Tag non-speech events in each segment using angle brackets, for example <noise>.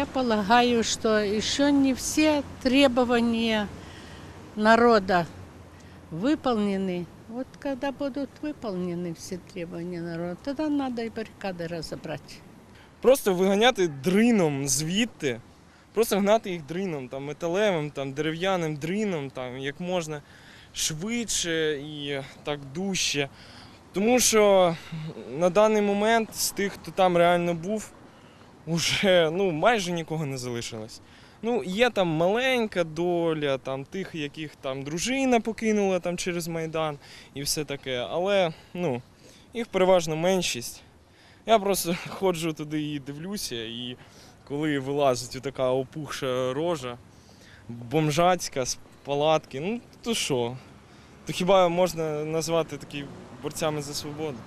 Я полагаю, что еще не все требования народа выполнены. Вот когда будут выполнены все требования народа, тогда надо и баррикады разобрать. Просто виганяти дрином звідти, просто гнати їх дрином, там, металевим, там, дерев'яним дрином, там, як можна швидше і так дужче. Тому що на даний момент з тих, хто там реально був, уже ну, майже нікого не залишилось. Ну, є там маленька доля, там, тих, яких там дружина покинула там, через Майдан і все таке, але ну, їх переважно меншість. Я просто <laughs> ходжу туди і дивлюся, і коли вилазить така опухша рожа, бомжацька з палатки, ну то що? То хіба можна назвати такі борцями за свободу?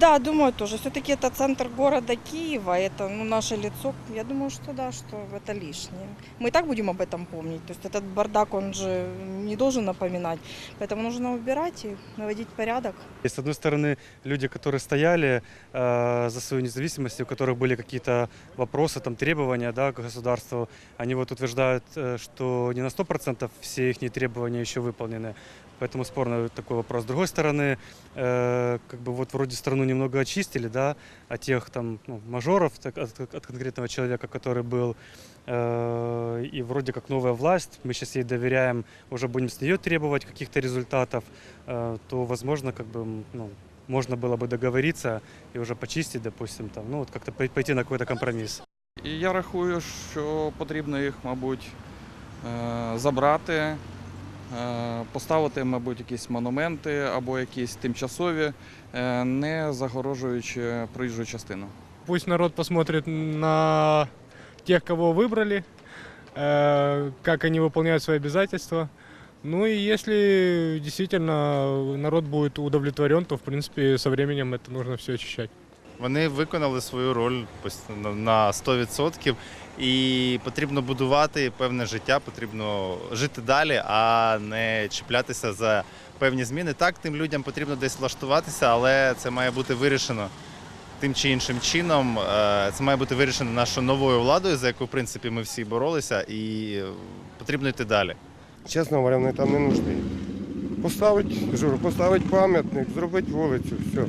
Да, думаю тоже. Все-таки это центр города Киева, это ну, наше лицо. Я думаю, что да, что это лишнее. Мы и так будем об этом помнить. То есть этот бардак, он же не должен напоминать. Поэтому нужно убирать и наводить порядок. И, С одной стороны, люди, которые стояли э, за свою независимость, у которых были какие-то вопросы, там, требования да, к государству, они вот утверждают, э, что не на 100% все их требования еще выполнены. Поэтому спорный такой вопрос. С другой стороны, э, как бы вот вроде страну немного очистили, да, от тех там ну, мажоров, так, от, от конкретного человека, который был, э, и вроде как новая власть, мы сейчас ей доверяем, уже будем с нее требовать каких-то результатов, э, то, возможно, как бы, м, ну, можно было бы договориться и уже почистить, допустим, там, ну, вот как-то пой- пойти на какой-то компромисс. І я рахую, що потрібно їх, мабуть, е, забрати, е, поставити, мабуть, якісь монументи або якісь тимчасові, е, не загорожуючи проїжджу частину. Пусть народ посмотрит на тех, кого выбрали, э, как они выполняют свои обязательства. Ну и если действительно народ будет удовлетворен, то в принципе со временем это нужно все очищать. Вони виконали свою роль на- на 100% і потрібно будувати певне життя, потрібно жити далі, а не чіплятися за певні зміни. Так, тим людям потрібно десь влаштуватися, але це має бути вирішено тим чи іншим чином. Е, Це має бути вирішено нашою новою владою, за яку в принципі ми всі боролися, і потрібно йти далі. Чесно говоря, вони там не нужні. Поставить, журу, поставить пам'ятник, зробить вулицю, все.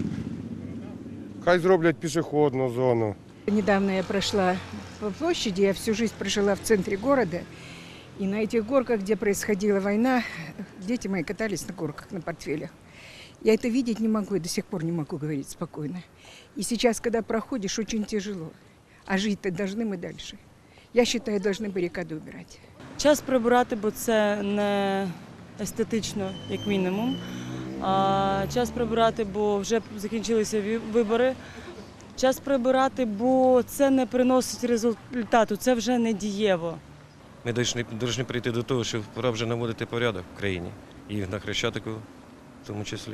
Хай зроблять пішохідну зону. Недавно я прошла по площади, я всю жизнь прожила в центре города. И на этих горках, где происходила война, дети мои катались на горках, на портфелях. Я это видеть не могу и до сих пор не могу говорить спокойно. И сейчас, когда проходишь, очень тяжело. А жить-то должны мы дальше. Я считаю, должны баррикады убирать. Час прибирати, бо це не естетично, як мінімум. А час прибирати, бо вже закінчилися вибори. Час прибирати, бо це не приносить результату, це вже не дієво. Ми повинні, прийти до того, що пора вже наводити порядок в країні і на Хрещатику в тому числі.